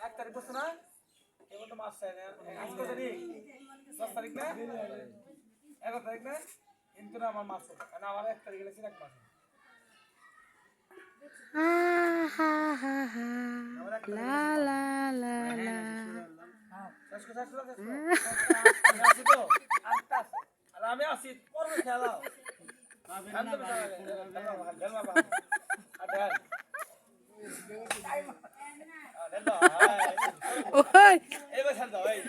এক তারিখ বসে না এবার তো মাস চাই না আজ তারিখ দশ তারিখ না এগারো তারিখ না কিন্তু না আমার মাস না আমার এক তারিখ গেলে এক মাস আমার এক লা লা। আমি আছি তো আস্তে আস্তে আর আমি আছি পরে খেলাও খেল দাও এই।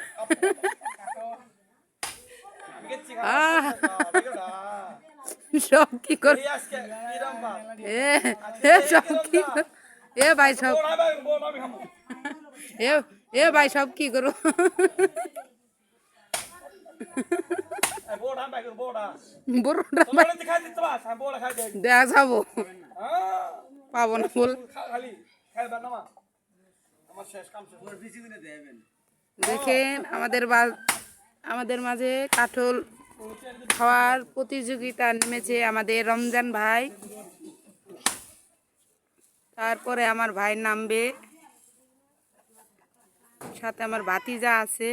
সব কি কর এ সব কি এ ভাই সব এ এ ভাই সব কি করো দেখা যাব। হ্যাঁ। পাবো না বল। খালি খাইবা না মা আমার শেষ কাম শেষ। দেখেন আমাদের বা- আমাদের মাঝে কাঠল খাওয়ার প্রতিযোগিতা নেমেছে আমাদের রমজান ভাই। তারপরে আমার ভাই নামবে। সাথে আমার বাতি যা আছে